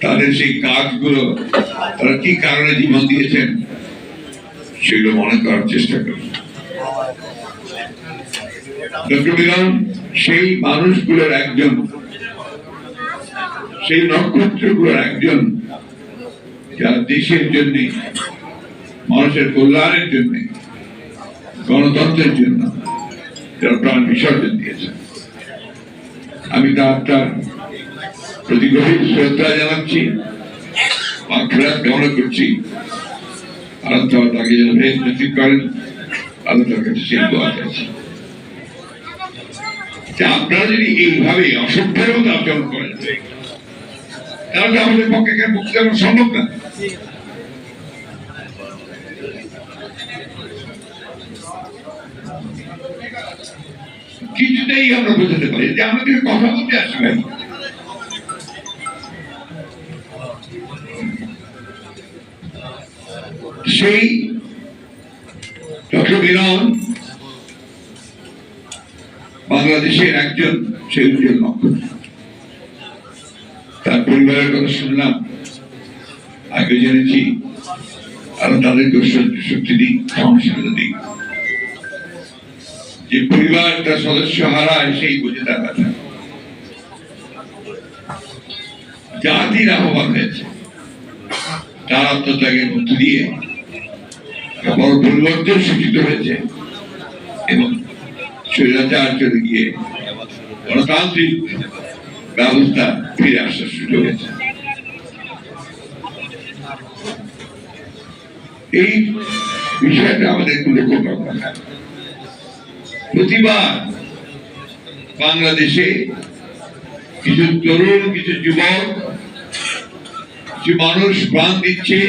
তাদের সেই কাজগুলো তারা কি কারণে জীবন দিয়েছেন সেগুলো মনে করার চেষ্টা করি সেই মানুষগুলোর একজন, সেই নক্ষত্রগুলোর একজন যারা দেশের জন্য, মানুষের কল্যাণের জন্য, গণতন্ত্রের জন্য যারা প্রাণ বিসর্জন দিয়েছেন আমি তার প্রতি শ্রদ্ধা জানাচ্ছি। আখড়াত কামনা করছি। আপনারা যদি এইভাবে অসভ্যের মতো আচরণ করেন, তাহলে আমাদের পক্ষে মুক্তি দেওয়া সম্ভব না? কিছুতেই আমরা বোঝাতে পারি যে আমাদের কথা বলতে আসি ভাই সেই ডক্টর বিনন বাংলাদেশের একজন সেই উজ্জ্বল তার পরিবারের কথা শুনলাম, আগে জেনেছি আরও সহ্য শক্তি দিক, সহনশীলতা দিক। যে পরিবার তার সদস্য হারায়, সেই বুঝে তার কথা। জাতির আহ্বান হয়েছে। তার আত্মত্যাগের মধ্য দিয়ে একটা বড় পরিবর্তন সূচিত হয়েছে এবং স্বৈরাচার চলে গিয়ে গণতান্ত্রিক ব্যবস্থা ফিরে আসার সুযোগ হয়েছে। এই বিষয়টা আমাদের লক্ষ্য করা প্রতিবার বাংলাদেশে কিছু তরুণ, কিছু যুবক কিছু মানুষ প্রাণ দিচ্ছে।